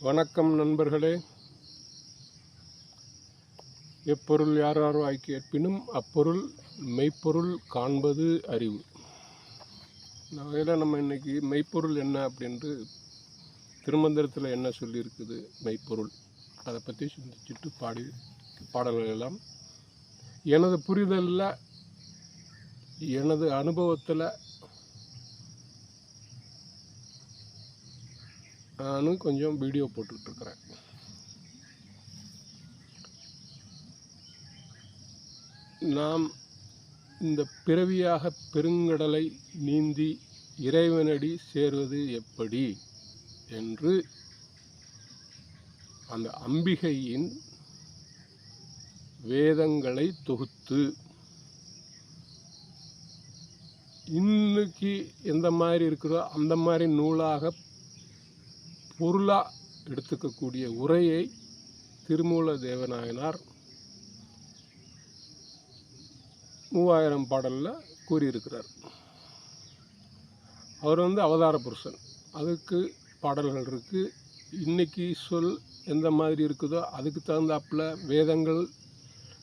வணக்கம் நண்பர்களே. எப்பொருள் யாராரோ ஆக்கி கேட்பினும் அப்பொருள் மெய்ப்பொருள் காண்பது அறிவு. இந்த வகையில் நம்ம இன்னைக்கு மெய்ப்பொருள் என்ன அப்படின்ட்டு திருமந்திரத்தில் என்ன சொல்லியிருக்குது? மெய்ப்பொருள். அதை பற்றி சிந்திச்சுட்டு பாடி பாடல்கள் எல்லாம். எனது புரிதலில் எனது அனுபவத்தில் நானும் கொஞ்சம் வீடியோ போட்டுக்கிட்டுருக்குறேன் நாம் இந்த பிறவியாக பெருங்கடலை நீந்தி இறைவனடி சேர்வது எப்படி? என்று அந்த அம்பிகையின் வேதங்களை தொகுத்து இன்னைக்கு எந்த மாதிரி இருக்கிறதோ அந்த மாதிரி நூலாக பொருளாக எடுத்துக்கக்கூடிய உரையை திருமூல தேவநாயனார் மூவாயிரம் பாடலில் கூறியிருக்கிறார். அவர் வந்து அவதார புருஷன். அதுக்கு பாடல்கள் இருக்குது இன்றைக்கி சொல் எந்த மாதிரி இருக்குதோ அதுக்கு தகுந்தாப்புல வேதங்கள்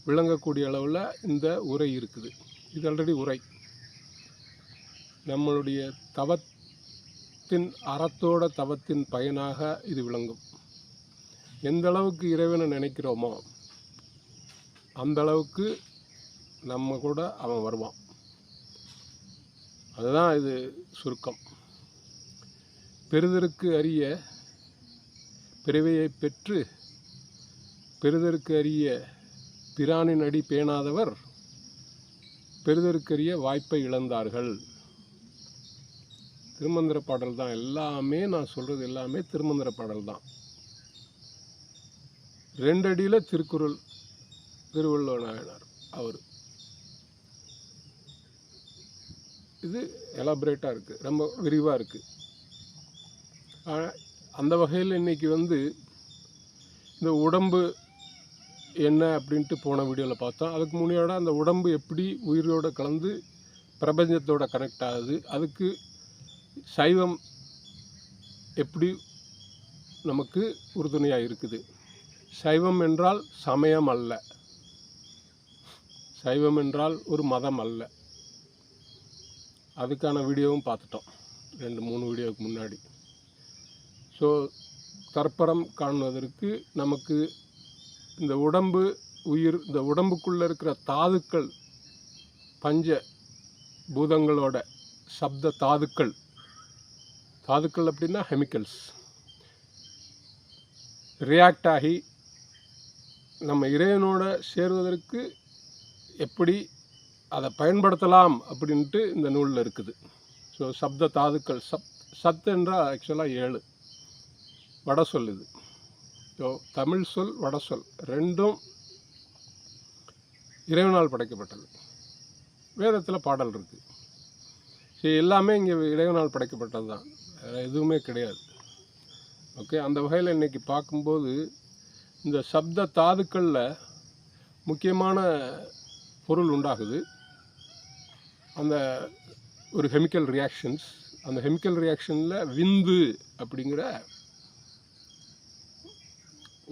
விளங்கக்கூடிய அளவில் இந்த உரை இருக்குது. இது ஆல்ரெடி உரை. நம்மளுடைய தவத் தவத்தின் அறத்தோட தவத்தின் பயனாக இது விளங்கும். எந்த அளவுக்கு இறைவனை நினைக்கிறோமோ அந்த அளவுக்கு நம்ம கூட அவன் வருவான். அதுதான் இது சுருக்கம். பெறுதற்கு அறிய பிறவையை பெற்று பெறுதற்கு அறிய பிரானின் அடி பேணாதவர் பெறுதற்கரிய வாய்ப்பை இழந்தார்கள். திருமந்திர பாடல் தான். எல்லாமே நான் சொல்கிறது எல்லாமே திருமந்திர பாடல் தான். ரெண்டடியில் திருக்குறள் திருவள்ளுவர் நாயனார் அவர். இது எலாபரேட்டாக இருக்குது ரொம்ப விரிவாக இருக்குது அந்த வகையில் இன்னைக்கு வந்து இந்த உடம்பு என்ன அப்படின்ட்டு போன வீடியோவில் பார்த்தோம். அதுக்கு முன்னாடி அந்த உடம்பு எப்படி உயிரோடு கலந்து பிரபஞ்சத்தோட கனெக்ட் ஆகுது. அதுக்கு சைவம் எப்படி நமக்கு உறுதுணையாக இருக்குது? சைவம் என்றால் சமயம் அல்ல. சைவம் என்றால் ஒரு மதம் அல்ல. அதுக்கான வீடியோவும் பார்த்துட்டோம். ரெண்டு மூணு வீடியோவுக்கு முன்னாடி. ஸோ தற்பரம் காணுவதற்கு நமக்கு இந்த உடம்பு உயிர் இந்த உடம்புக்குள்ளே இருக்கிற தாதுக்கள் பஞ்ச பூதங்களோட சப்த தாதுக்கள் தாதுக்கள் அப்படின்னா கெமிக்கல்ஸ் ரியாக்ட் ஆகி நம்ம இறைவனோட சேருவதற்கு எப்படி அதை பயன்படுத்தலாம் அப்படின்ட்டு இந்த நூலில் இருக்குது. ஸோ சப்த தாதுக்கள் சப் சத் என்றால் ஆக்சுவலாக ஏழு. வட சொல் இது. ஸோ தமிழ் சொல் வட சொல் ரெண்டும் இறைவனால் படைக்கப்பட்டது. வேதத்தில் பாடல் இருக்குது ஸோ எல்லாமே இங்கே இறைவனால் படைக்கப்பட்டது தான் எதுவுமே கிடையாது. ஓகே அந்த வகையில் இன்றைக்கி பார்க்கும்போது இந்த சப்த தாதுக்களில் முக்கியமான பொருள் உண்டாகுது. அந்த ஒரு கெமிக்கல் ரியாக்ஷன்ஸ் அந்த கெமிக்கல் ரியாக்ஷனில் விந்து அப்படிங்கிற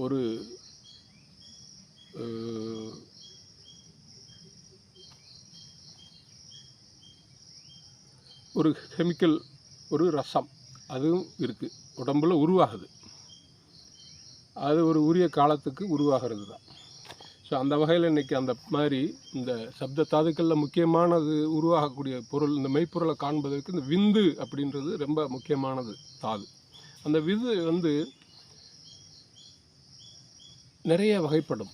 ஒரு ஒரு கெமிக்கல் ஒரு ரசம். அதுவும் இருக்குது உடம்பில் உருவாகுது. அது ஒரு உரிய காலத்துக்கு உருவாகிறது தான். ஸோ அந்த வகையில் இன்றைக்கி அந்த மாதிரி இந்த சப்த தாதுக்களில் முக்கியமானது உருவாகக்கூடிய பொருள் இந்த மெய்ப்பொருளை காண்பதற்கு இந்த விந்து அப்படின்றது ரொம்ப முக்கியமானது தாது. அந்த விது வந்து நிறைய வகைப்படும்.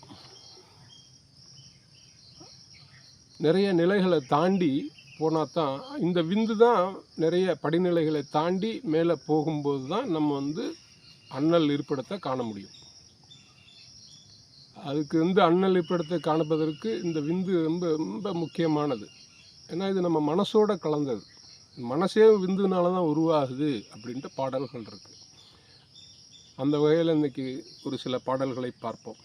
நிறைய நிலைகளை தாண்டி போனால் தான் இந்த விந்து தான் நிறைய படிநிலைகளை தாண்டி மேலே போகும்போது தான் நம்ம வந்து அண்ணல் இருப்பிடத்தை காண முடியும். அதுக்கு வந்து அண்ணல் இருப்பிடத்தை காண்பதற்கு இந்த விந்து ரொம்ப ரொம்ப முக்கியமானது. ஏன்னா இது நம்ம மனசோட கலந்தது. மனசே விந்துனால தான் உருவாகுது அப்படின்ட்டு பாடல்கள் இருக்குது அந்த வகையில் இன்னைக்கு ஒரு சில பாடல்களை பார்ப்போம்.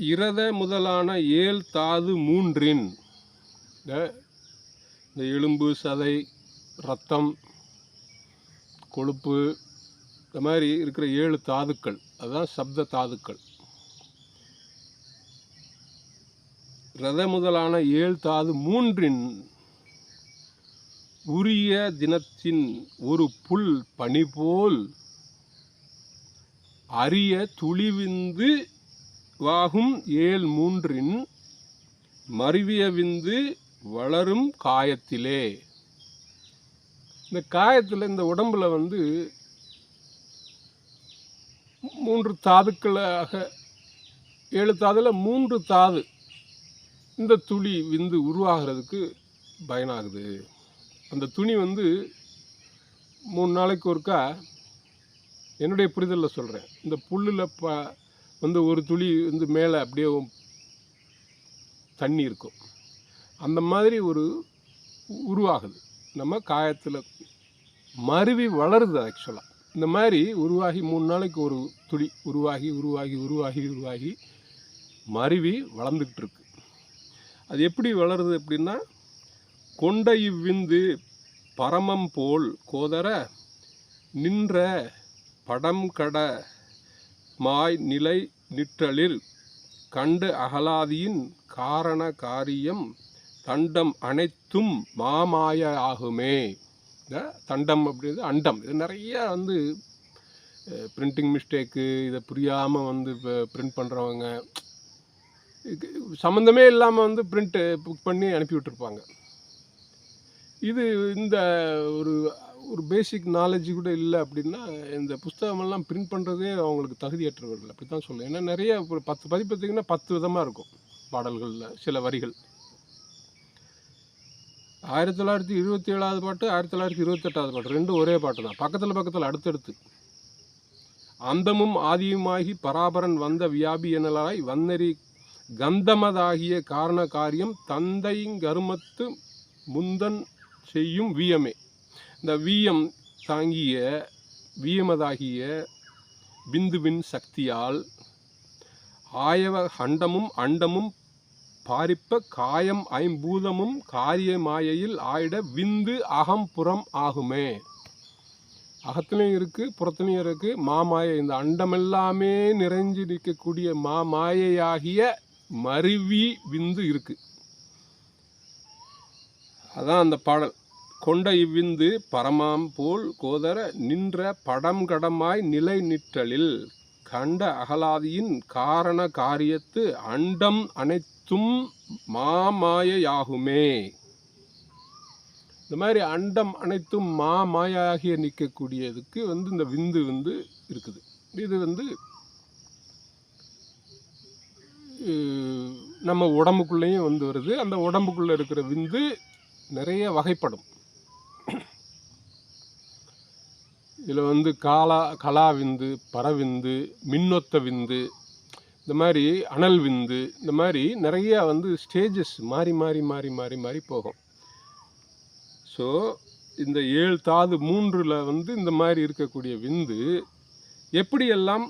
இரத முதலான ஏழ் தாது மூன்றின் இந்த இந்த எலும்பு சதை ரத்தம் கொழுப்பு இந்த மாதிரி இருக்கிற ஏழு தாதுக்கள். அதுதான் சப்த தாதுக்கள். ரத முதலான ஏழு தாது மூன்றின் உரிய தினத்தின் ஒரு புல் பனி போல் அரிய துளிவிந்து வாகும் ஏழ் மூன்றின் மருவிய விந்து வளரும் காயத்திலே. இந்த காயத்தில் இந்த உடம்புல வந்து மூன்று தாதுக்களாக ஏழு தாதில் மூன்று தாது இந்த துளி விந்து உருவாகிறதுக்கு பயனாகுது. அந்த துணி வந்து மூணு நாளைக்கு ஒருக்கா என்னுடைய புரிதலில் சொல்கிறேன் இந்த புல்லில் ப வந்து ஒரு துளி வந்து மேலே அப்படியே தண்ணி இருக்கும். அந்த மாதிரி ஒரு உருவாகுது. நம்ம காயத்தில் மருவி வளருது ஆக்சுவலாக இந்த மாதிரி உருவாகி மூணு நாளைக்கு ஒரு துளி உருவாகி உருவாகி உருவாகி உருவாகி மருவி வளர்ந்துக்கிட்டு இருக்கு. அது எப்படி வளருது அப்படின்னா கொண்ட இவ்விந்து பரமம் போல் கோதர நின்ற படம் கட மாய் நிலை நிற்றலில் கண்டு அகலாதியின் காரண காரியம் தண்டம் அனைத்தும் மாமாய ஆகுமே இந்த தண்டம் அப்படிங்கிறது அண்டம். இது நிறைய வந்து பிரிண்டிங் மிஸ்டேக்கு இதை புரியாமல் வந்து இப்போ பிரிண்ட் பண்ணுறவங்க சம்மந்தமே இல்லாமல் வந்து பிரிண்ட்டு புக் பண்ணி அனுப்பி விட்டுருப்பாங்க. இது இந்த ஒரு ஒரு பேசிக் நாலேஜ் கூட இல்லை அப்படின்னா இந்த புஸ்தகமெல்லாம் பிரிண்ட் பண்ணுறதே அவங்களுக்கு தகுதியற்றவர்கள் அப்படி தான் சொல்லுவேன் ஏன்னா நிறைய ஒரு பத்து பதிப்பு பத்து விதமாக இருக்கும் பாடல்களில் சில வரிகள். ஆயிரத்தி தொள்ளாயிரத்தி இருபத்தி ஏழாவது பாட்டு ஆயிரத்தி தொள்ளாயிரத்தி இருபத்தெட்டாவது பாட்டு ரெண்டும் ஒரே பாட்டு தான். பக்கத்தில் பக்கத்தில் அடுத்தடுத்து. அந்தமும் ஆதியுமாகி பராபரன் வந்த வியாபி எனலாய் வன்னரி கந்தமதாகிய காரண காரியம் தந்தைங்கருமத்து முந்தன் செய்யும் வியமே. இந்த வீயம் தாங்கிய வீயமதாகிய பிந்துவின் சக்தியால் ஆயவ அண்டமும் அண்டமும் பாரிப்ப காயம் ஐம்பூதமும் காரிய மாயையில் ஆயிட விந்து அகம் புறம் ஆகுமே. அகத்துலையும் இருக்குது புறத்துலையும் இருக்குது மாமாயை இந்த அண்டமெல்லாமே நிறைஞ்சு நிற்கக்கூடிய மாமாயையாகிய மருவி விந்து இருக்குது அதான் அந்த பாடல். கொண்ட இவ்விந்து பரமாம் போல் கோதர நின்ற படம் கடமாய் நிலை நிற்றலில் கண்ட அகலாதியின் காரண காரியத்து அண்டம் அனைத்தும் மாமாயையாகுமே. இந்த மாதிரி அண்டம் அனைத்தும் மாமாயாகிய நிற்கக்கூடியதுக்கு வந்து இந்த விந்து வந்து இருக்குது. இது வந்து நம்ம உடம்புக்குள்ளேயும் வந்து வருது. அந்த உடம்புக்குள்ளே இருக்கிற விந்து நிறைய வகைப்படும். இதில் வந்து காலா கலா விந்து பறவிந்து மின்னொத்த விந்து இந்த மாதிரி அனல் விந்து இந்த மாதிரி நிறைய வந்து ஸ்டேஜஸ் மாறி மாறி மாறி மாறி மாறி போகும். ஸோ இந்த ஏழு தாது மூன்றில் வந்து இந்த மாதிரி இருக்கக்கூடிய விந்து எப்படியெல்லாம்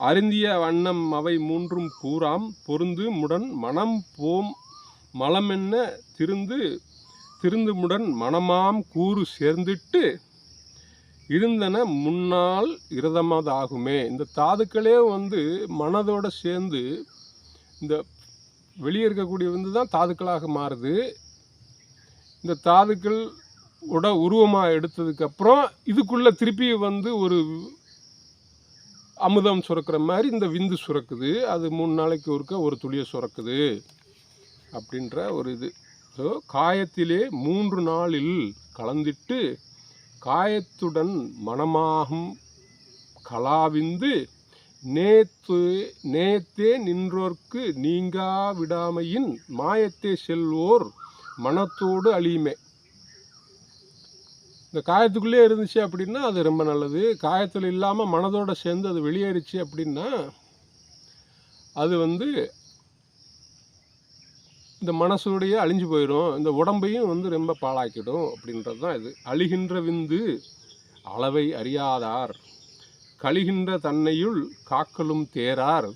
அருந்திய வண்ணம் அவை மூன்றும் கூறாம் பொருந்து முடன் மனம் போம் மலமென்ன திருந்து திருந்துமுடன் மனமாம் கூறு சேர்ந்துட்டு இருந்தன முன்னால் இருதமதாகுமே. இந்த தாதுக்களே வந்து மனதோடு சேர்ந்து இந்த வெளியே இருக்கக்கூடிய வந்து தான் தாதுக்களாக மாறுது. இந்த தாதுக்கள் உட உருவமாக எடுத்ததுக்கப்புறம் இதுக்குள்ளே திருப்பி வந்து ஒரு அமுதம் சுரக்கிற மாதிரி இந்த விந்து சுரக்குது. அது மூணு நாளைக்கு ஒருக்க ஒரு துளியை சுரக்குது அப்படின்ற ஒரு இது. ஸோ காயத்திலே மூன்று நாளில் கலந்திட்டு காயத்துடன் மனமாகும் கலாவிந்து நேத்து நேத்தே நின்றோர்க்கு நீங்கா விடாமையின் மாயத்தே செல்வோர் மனத்தோடு அழியுமே. இந்த காயத்துக்குள்ளே இருந்துச்சு அப்படின்னா அது ரொம்ப நல்லது. காயத்தில் இல்லாமல் மனதோடு சேர்ந்து அது வெளியேறிச்சு அப்படின்னா அது வந்து இந்த மனசோடையே அழிஞ்சு போயிடும். இந்த உடம்பையும் வந்து ரொம்ப பாழாக்கிடும் அப்படின்றது தான் இது. அழிகின்ற விந்து அளவை அறியாதார். கழிகின்ற தன்னையுள் காக்கலும் தேரார்.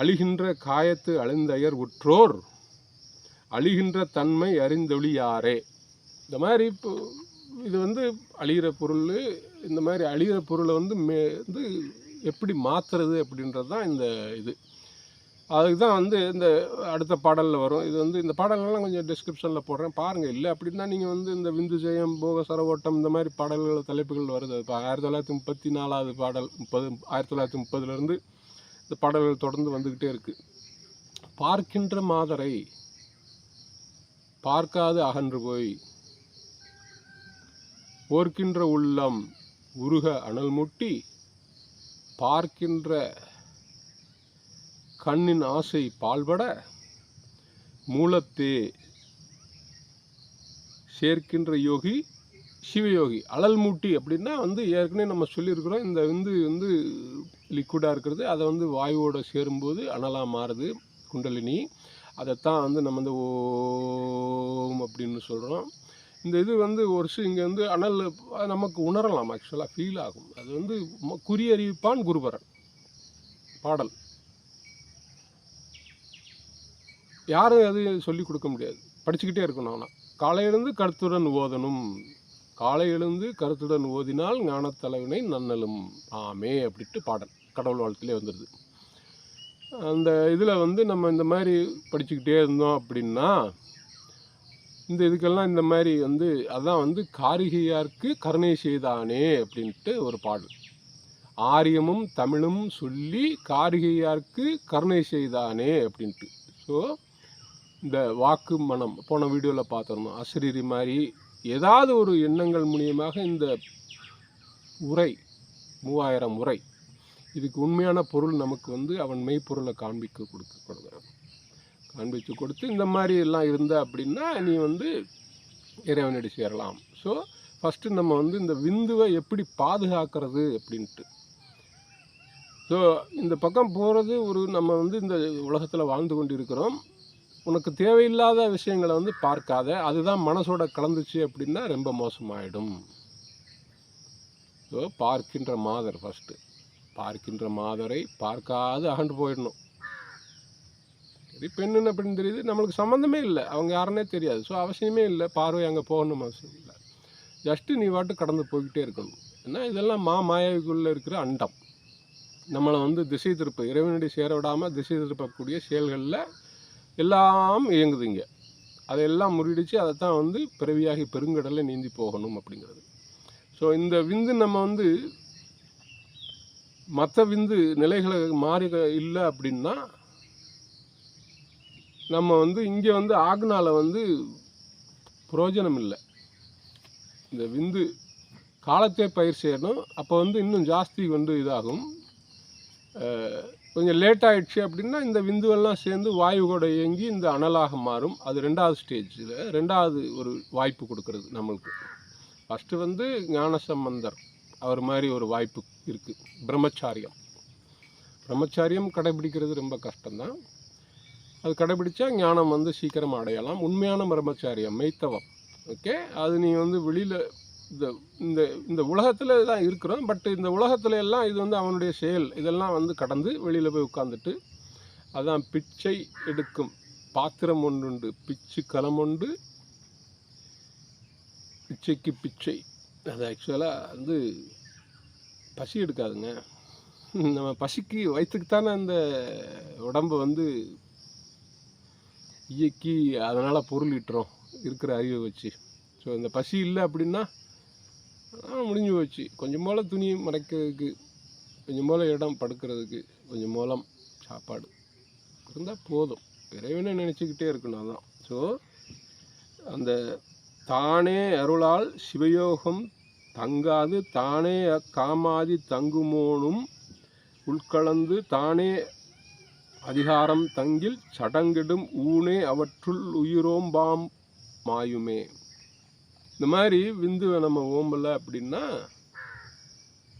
அழிகின்ற காயத்து அழிந்தயர் உற்றோர். அழிகின்ற தன்மை அறிந்தொழியாரே. இந்த மாதிரி இப்போ இது வந்து அழிகிற பொருள் இந்த மாதிரி அழிகிற பொருளை வந்து மே வந்து எப்படி மாற்றுறது அப்படின்றது தான் இந்த இது. அதுக்கு தான் வந்து இந்த அடுத்த பாடலில் வரும். இது வந்து இந்த பாடல்கள்லாம் கொஞ்சம் டிஸ்கிரிப்ஷனில் போடுறேன். பாருங்கள் இல்லை அப்படின்னா நீங்கள் வந்து இந்த விந்து ஜெயம் போக சரவோட்டம் இந்த மாதிரி பாடல்கள் தலைப்புகள் வருது. இப்போ ஆயிரத்தி தொள்ளாயிரத்தி முப்பத்தி நாலாவது பாடல் முப்பது ஆயிரத்தி தொள்ளாயிரத்தி முப்பதுலேருந்து இந்த பாடல்கள் தொடர்ந்து வந்துக்கிட்டே இருக்குது பார்க்கின்ற மாதரை பார்க்காது அகன்று போய். ஓர்க்கின்ற உள்ளம் உருக அனல் முட்டி பார்க்கின்ற கண்ணின் ஆசை பால்பட மூலத்தே சேர்க்கின்ற யோகி சிவயோகி. அழல் மூட்டி அப்படின்னா வந்து ஏற்கனவே நம்ம சொல்லியிருக்கிறோம். இந்த வந்து வந்து லிக்விடாக இருக்கிறது. அதை வந்து வாயுவோடு சேரும்போது அனலாக மாறுது குண்டலினி. அதைத்தான் வந்து நம்ம வந்து ஓம் அப்படின்னு சொல்கிறோம் இந்த இது வந்து ஒரு சி இங்கே வந்து அனல் நமக்கு உணரலாம் ஆக்சுவலாக ஃபீல் ஆகும். அது வந்து குறியறிவிப்பான் குருபரன். பாடல். யாரும் அது சொல்லி கொடுக்க முடியாது. படிச்சுக்கிட்டே இருக்கணும் ஆனால் காலை எழுந்து கருத்துடன் ஓதணும். காலை எழுந்து கருத்துடன் ஓதினால் ஞானத்தலைவனை நன்னலும். ஆமே அப்படின்ட்டு பாடல். கடவுள் வாழ்த்திலே வந்துடுது அந்த இதில் வந்து நம்ம இந்த மாதிரி படிச்சுக்கிட்டே இருந்தோம் அப்படின்னா இந்த இதுக்கெல்லாம் இந்த மாதிரி வந்து அதான் வந்து காரிகையார்க்கு கருணை செய்தானே அப்படின்ட்டு ஒரு பாடல். ஆரியமும் தமிழும் சொல்லி காரிகையார்க்கு கருணை செய்தானே அப்படின்ட்டு. ஸோ இந்த வாக்கு மனம் போன வீடியோவில் பார்த்துருந்தோம் அசிரீரி மாதிரி ஏதாவது ஒரு எண்ணங்கள் மூலியமாக இந்த உரை மூவாயிரம் உரை இதுக்கு உண்மையான பொருள் நமக்கு வந்து அவன் மெய்ப்பொருளை காண்பிக்க கொடுத்து கொடுக்குறான். காண்பித்து கொடுத்து இந்த மாதிரி எல்லாம் இருந்த அப்படின்னா நீ வந்து இறைவனடி சேரலாம். ஸோ ஃபஸ்ட்டு நம்ம வந்து இந்த விந்துவை எப்படி பாதுகாக்கிறது அப்படின்ட்டு. ஸோ இந்த பக்கம் போகிறது ஒரு நம்ம வந்து இந்த உலகத்தில் வாழ்ந்து கொண்டு இருக்கிறோம் உனக்கு தேவையில்லாத விஷயங்களை வந்து பார்க்காத அதுதான் மனசோட கலந்துச்சு அப்படின்னா ரொம்ப மோசமாயிடும். ஸோ பார்க்கின்ற மாதர் ஃபஸ்ட்டு பார்க்கின்ற மாதரை பார்க்காது அகண்டு போயிடணும். சரி பெண்ணுன்னு அப்படின்னு தெரியுது? நம்மளுக்கு சம்மந்தமே இல்லை. அவங்க யாருன்னே தெரியாது. ஸோ அவசியமே இல்லை. பார்வை அங்கே போகணும் அவசியம் இல்லை. ஜஸ்ட்டு நீ வாட்டு கடந்து போய்கிட்டே இருக்கணும். ஏன்னா இதெல்லாம் மா மாயாவிக்குள்ளே இருக்கிற அண்டம். நம்மளை வந்து திசை திருப்ப இறைவனடி சேர விடாமல் திசை திருப்பக்கூடிய செயல்களில் எல்லாம் இயங்குது இங்கே அதையெல்லாம் முறியடித்து அதை தான் வந்து பிறவியாகி பெருங்கடலில் நீந்தி போகணும் அப்படிங்கிறது. ஸோ இந்த விந்து நம்ம வந்து மற்ற விந்து நிலைகளை மாறி இல்லை அப்படின்னா நம்ம வந்து இங்கே வந்து ஆக்னால வந்து புரோஜனம் இல்லை. இந்த விந்து காலத்தை பயிர் செய்யணும். அப்போ வந்து இன்னும் ஜாஸ்தி வந்து இதாகும். கொஞ்சம் லேட் ஆகிடுச்சு அப்படின்னா இந்த விந்துவெல்லாம் சேர்ந்து வாயு கூட இயங்கி இந்த அனலாக மாறும். அது ரெண்டாவது ஸ்டேஜில் ரெண்டாவது ஒரு வாய்ப்பு கொடுக்கறது நம்மளுக்கு. ஃபஸ்ட்டு வந்து ஞானசம்பந்தர். அவர் மாதிரி ஒரு வாய்ப்பு இருக்குது பிரம்மச்சாரியம். பிரம்மச்சாரியம் கடைபிடிக்கிறது ரொம்ப கஷ்டம்தான். அது கடைபிடிச்சா ஞானம் வந்து சீக்கிரம் அடையலாம். உண்மையான பிரம்மச்சாரியம் மெய்த்தவம். ஓகே அது நீ வந்து வெளியில் இந்த இந்த இந்த உலகத்தில் தான் இருக்கிறோம். பட் இந்த உலகத்துல எல்லாம் இது வந்து அவனுடைய செயல். இதெல்லாம் வந்து கடந்து வெளியில் போய் உட்காந்துட்டு அதான் பிச்சை எடுக்கும். பாத்திரம் ஒன்றுண்டு பிச்சு களம் உண்டு. பிச்சைக்கு பிச்சை. அது ஆக்சுவலாக வந்து பசி எடுக்காதுங்க. நம்ம பசிக்கு வயிற்றுக்கு தானே அந்த உடம்பை வந்து இயக்கி அதனால் பொருள் ஈட்டுறோம். இருக்கிற அறிவை வச்சு. ஸோ இந்த பசி இல்லை அப்படின்னா முடிஞ்சு போச்சு. கொஞ்சம் போல் துணி மறைக்கிறதுக்கு கொஞ்சம் போல் இடம் படுக்கிறதுக்கு கொஞ்சம் மூலம் சாப்பாடு. இருந்தால் போதும். இறைவனை நினச்சிக்கிட்டே இருக்கணும் அதான். ஸோ அந்த தானே அருளால் சிவயோகம் தங்காது தானே காமாதி தங்குமோனும் உட்கலந்து தானே அதிகாரம் தங்கில் சடங்கிடும் ஊனே அவற்றுள் உயிரோம்பாம் மாயுமே. இந்த மாதிரி விந்துவை நம்ம ஓம்பலை அப்படின்னா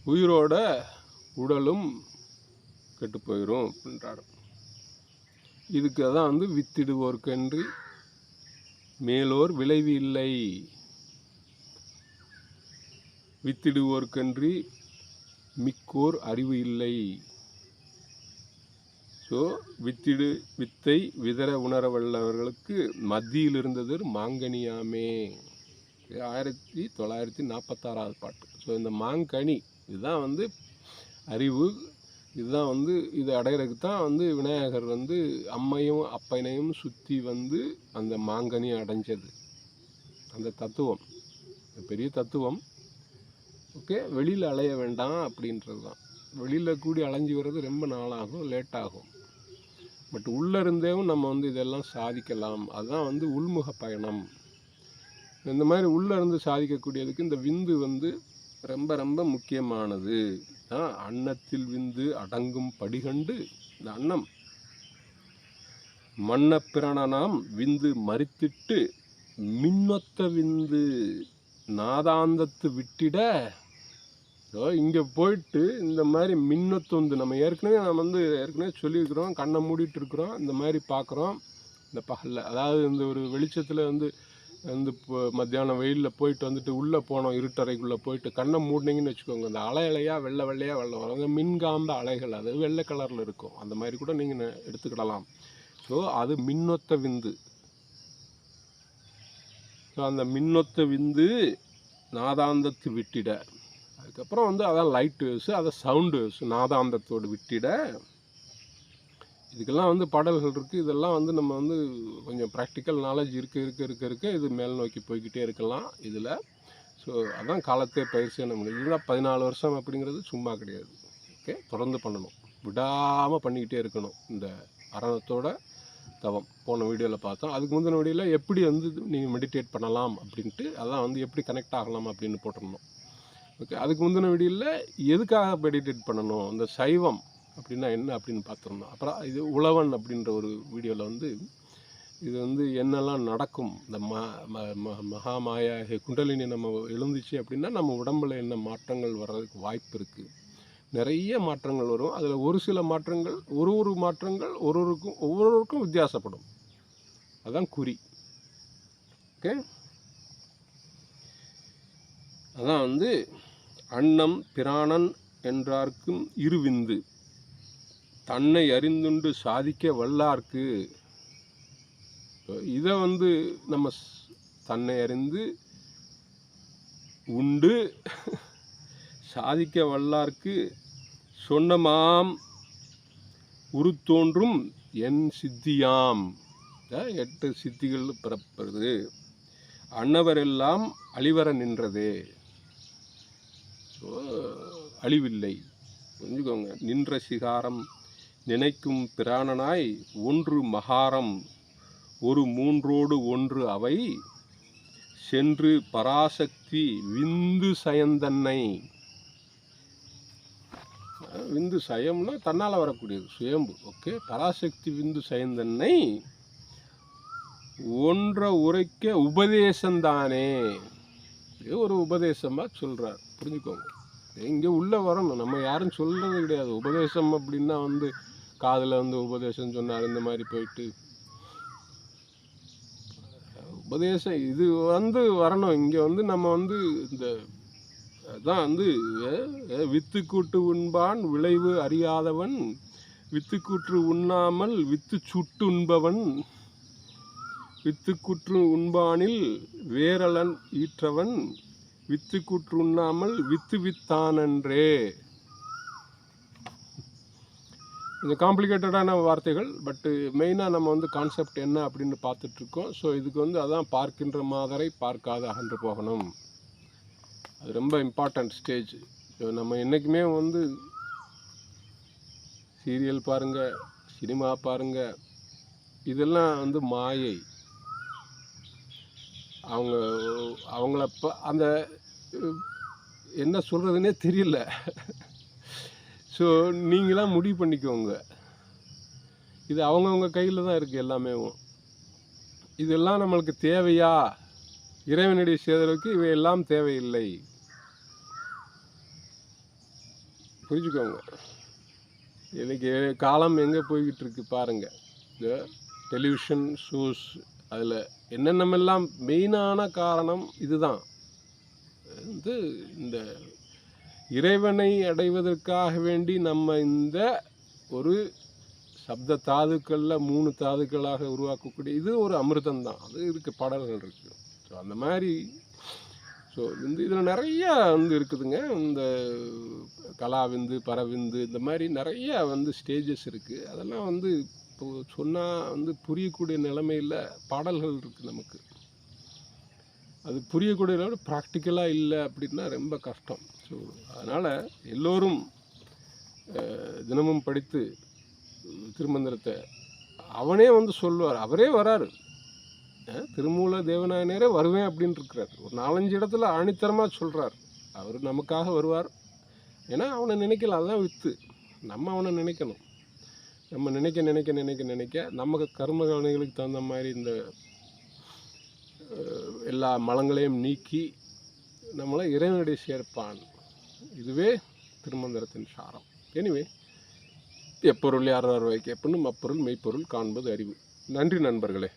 உயிரோட உடலும் கெட்டு போயிடும் அப்படின்றாரு இதுக்கு தான் வந்து வித்திடுவோர்க்கென்று மேலோர் விளைவு இல்லை. வித்திடுவோர்க்கன்றி மிக்கோர் அறிவு இல்லை. ஸோ ஸோ வித்திடு வித்தை விதர உணர வல்லவர்களுக்கு மத்தியில் இருந்தது மாங்கனியாமே. இது ஆயிரத்தி தொள்ளாயிரத்தி நாற்பத்தாறாவது பாட்டு. ஸோ இந்த மாங்கனி இதுதான் வந்து அறிவு இதுதான் வந்து இது அடையிறதுக்கு தான் வந்து விநாயகர் வந்து அம்மையும் அப்பனையும் சுற்றி வந்து அந்த மாங்கனி அடைஞ்சது. அந்த தத்துவம். பெரிய தத்துவம். ஓகே வெளியில் அலைய வேண்டாம் அப்படின்றது தான் வெளியில் கூடி அலைஞ்சு வர்றது ரொம்ப நாளாகும் லேட் ஆகும் பட் உள்ளே இருந்தேவும் நம்ம வந்து இதெல்லாம் சாதிக்கலாம். அதுதான் வந்து உள்முக பயணம். இந்த மாதிரி உள்ளே இருந்து சாதிக்கக்கூடியதுக்கு இந்த விந்து வந்து ரொம்ப ரொம்ப முக்கியமானது. அன்னத்தில் விந்து அடங்கும் படிகண்டு இந்த அன்னம். மன்னப்பிரணனாம் விந்து மறித்திட்டு மின்னொத்த விந்து நாதாந்தத்து விட்டிட. இங்கே போயிட்டு இந்த மாதிரி மின்னொத்து வந்து நம்ம ஏற்கனவே நம்ம வந்து ஏற்கனவே சொல்லியிருக்கிறோம் கண்ணை மூடிட்டு இருக்கிறோம் இந்த மாதிரி பார்க்குறோம். இந்த பகலில் அதாவது இந்த ஒரு வெளிச்சத்தில் வந்து வந்து இப்போ மத்தியானம் வெயிலில் போயிட்டு வந்துட்டு உள்ளே போனோம் இருட்டறைக்குள்ளே போயிட்டு கண்ணை மூடினீங்கன்னு வச்சுக்கோங்க. இந்த அலை அலையாக வெள்ளை வெள்ளையாக வெள்ளை வரும். அந்த மின்காந்த அலைகள் அது வெள்ளை கலரில் இருக்கும். அந்த மாதிரி கூட நீங்கள் எடுத்துக்கிடலாம். ஸோ அது மின்னொத்த விந்து. ஸோ அந்த மின்னொத்த விந்து நாதாந்தத்து விட்டிட. அதுக்கப்புறம் வந்து அதான் லைட் வேவ்ஸு அதை சவுண்டு வேவ்ஸு நாதாந்தத்தோடு விட்டிட. இதுக்கெல்லாம் வந்து பாடல்கள் இருக்குது இதெல்லாம் வந்து நம்ம வந்து கொஞ்சம் ப்ராக்டிக்கல் நாலேஜ் இருக்க இருக்க இருக்க இருக்க. இது மேல் நோக்கி போய்கிட்டே இருக்கலாம் இதில். ஸோ அதான் காலத்தே பயிற்சியான முடியும் இதுதான் பதினாலு வருஷம் அப்படிங்கிறது சும்மா கிடையாது. ஓகே தொடர்ந்து பண்ணணும். விடாமல் பண்ணிக்கிட்டே இருக்கணும். இந்த அரணத்தோட தவம். போன வீடியோவில் பார்த்தோம். அதுக்கு முந்தின வீடியோவில் எப்படி வந்து நீங்கள் மெடிடேட் பண்ணலாம் அப்படின்ட்டு அதான் வந்து எப்படி கனெக்ட் ஆகலாம் அப்படின்னு போட்டிருந்தோம். ஓகே அதுக்கு முந்தின வீடியோவில் எதுக்காக மெடிடேட் பண்ணணும்? இந்த சைவம் அப்படின்னா என்ன அப்படின்னு பார்த்துருந்தோம் அப்புறம் இது உழவன் அப்படின்ற ஒரு வீடியோவில் வந்து இது வந்து என்னெல்லாம் நடக்கும்? இந்த ம ம- ம- மகாமாயா குண்டலினி நம்ம எழுந்துச்சு அப்படின்னா நம்ம உடம்பில் என்ன மாற்றங்கள் வர்றதுக்கு வாய்ப்பு இருக்குது நிறைய மாற்றங்கள் வரும். அதில் ஒரு சில மாற்றங்கள் ஒரு ஒரு மாற்றங்கள் ஒரு ஒருக்கும் ஒவ்வொருவருக்கும் வித்தியாசப்படும். அதுதான் குறி. ஓகே? அதான் வந்து அன்னம் பிராணன் என்றார்க்கும் இருவிந்து. தன்னை அறிந்துண்டு சாதிக்க வல்லார்க்கு. இதை வந்து நம்ம ஸ்- தன்னை அறிந்து உண்டு சாதிக்க வல்லார்க்கு சொன்னமாம் உருத்தோன்றும் என் சித்தியாம். எட்டு சித்திகள் பிறப்பது. அன்னவரெல்லாம் அழிவர நின்றதே. அழிவில்லை. புரிஞ்சுக்கோங்க. நின்ற சிகாரம் நினைக்கும் பிராணனாய் ஒன்று மகாரம் ஒரு மூன்றோடு ஒன்று அவை. சென்று பராசக்தி விந்து சயந்தன்னை. விந்து சயம்னா தன்னால் வரக்கூடியது சுயம்பு. ஓகே பராசக்தி விந்து சயந்தன்னை ஒன்றை உரைக்க உபதேசந்தானே. இது ஒரு உபதேசமாக சொல்கிறார் புரிஞ்சுக்கோங்க. இங்கே உள்ளே வரணும். நம்ம யாரும் சொல்கிறது கிடையாது. உபதேசம் அப்படின்னா வந்து காதில் வந்து உபதேசம் சொன்னார் இந்த மாதிரி போயிட்டு. உபதேசம் இது வந்து வரணும். இங்கே வந்து நம்ம வந்து இந்த அதான் வந்து வித்து கூட்டு உண்பான் விளைவு அறியாதவன் வித்து கூற்று உண்ணாமல் வித்து சுட்டு உண்பவன் வித்துக்குற்று உண்பானில் வேரலன் ஈற்றவன் வித்துக்குற்று உண்ணாமல் வித்து வித்தானன்றே. கொஞ்சம் காம்ப்ளிகேட்டடான வார்த்தைகள் பட்டு மெயினாக நம்ம வந்து கான்செப்ட் என்ன அப்படின்னு பார்த்துட்ருக்கோம். ஸோ இதுக்கு வந்து அதான் பார்க்கின்ற மாதரை பார்க்காத அகன்று போகணும். அது ரொம்ப இம்பார்ட்டண்ட் ஸ்டேஜ் நம்ம என்றைக்குமே வந்து சீரியல் பாருங்கள் சினிமா பாருங்கள் இதெல்லாம் வந்து மாயை. அவங்க அவங்கள ப- அந்த என்ன சொல்கிறதுனே தெரியல. ஸோ நீங்களாம் முடிவு பண்ணிக்கோங்க. இது அவங்கவுங்க கையில் தான் இருக்குது எல்லாமே. இதெல்லாம் நம்மளுக்கு தேவையா? இறைவனுடைய சேதலுக்கு இவையெல்லாம் தேவையில்லை. புரிஞ்சுக்கோங்க. இன்றைக்கி காலம் எங்கே போய்கிட்டு இருக்கு பாருங்கள் இந்த டெலிவிஷன் ஷோஸ் அதில் என்னென்னமெல்லாம் மெயினான காரணம் இதுதான். வந்து இந்த இறைவனை அடைவதற்காக வேண்டி நம்ம இந்த ஒரு சப்த தாதுக்களில் மூணு தாதுக்களாக உருவாக்கக்கூடிய இது ஒரு அமிர்தம் தான் அது இருக்குது பாடல்கள் இருக்குது ஸோ அந்த மாதிரி ஸோ வந்து இதில் நிறைய வந்து இருக்குதுங்க. இந்த கலாவிந்து பரவிந்து இந்த மாதிரி நிறைய வந்து ஸ்டேஜஸ் இருக்குது அதெல்லாம் வந்து சொன்னால் வந்து புரியக்கூடிய நிலைமையில் பாடல்கள் இருக்குது நமக்கு. அது புரியக்கூடிய அளவு ப்ராக்டிக்கலாக இல்லை அப்படின்னா ரொம்ப கஷ்டம். ஸோ அதனால் எல்லோரும் அஹ், தினமும் படித்து திருமந்திரத்தை அவனே வந்து சொல்லுவார். அவரே வராரு. திருமூல தேவநாயனரே வருவேன் அப்படின்னு இருக்கிறார். ஒரு நாலஞ்சு இடத்துல ஆணித்தரமாக சொல்கிறார் அவர் நமக்காக வருவார். ஏன்னா அவனை நினைக்கல. அதுதான் வித்து. நம்ம அவனை நினைக்கணும். நம்ம நினைக்க நினைக்க நினைக்க நினைக்க நமக்கு கர்ம கவனைகளுக்கு தகுந்த மாதிரி இந்த எல்லா மலங்களையும் நீக்கி நம்மளை இறைவனுடைய சேர்ப்பான். இதுவே திருமந்திரத்தின் சாரம். எனிவே எப்பொருள் யார் வைக்க எப்படின்னு அப்பொருள் மெய்ப்பொருள் காண்பது அறிவு. நன்றி நண்பர்களே.